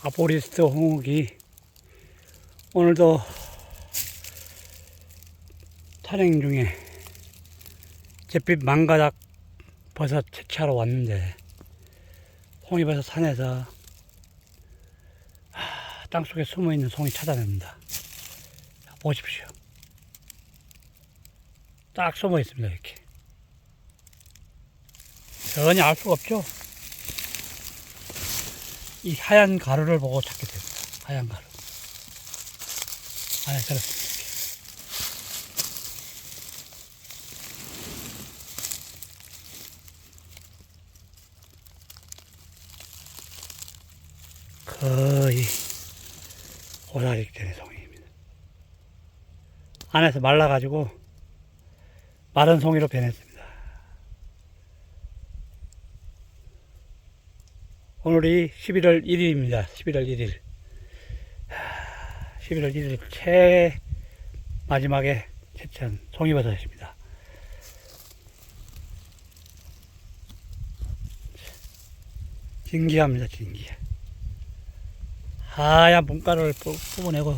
아포리스트 홍욱이 오늘도 산행 중에 잿빛 망가닥 버섯 채취하러 왔는데 송이버섯 산에서 아, 땅속에 숨어있는 송이 찾아냅니다. 자, 보십시오. 딱 숨어 있습니다, 이렇게. 전혀 알 수가 없죠? 이 하얀 가루를 보고 찾게 됩니다. 하얀 가루. 아, 그렇습니다. 거의 오사리 되는 송이입니다. 안에서 말라가지고 마른 송이로 변했습니다. 오늘이 11월 1일입니다. 11월 1일. 11월 1일 최 마지막에 채취한 송이버섯입니다. 진기합니다, 진기. 하얀 분가루를 뿜- 뿜어내고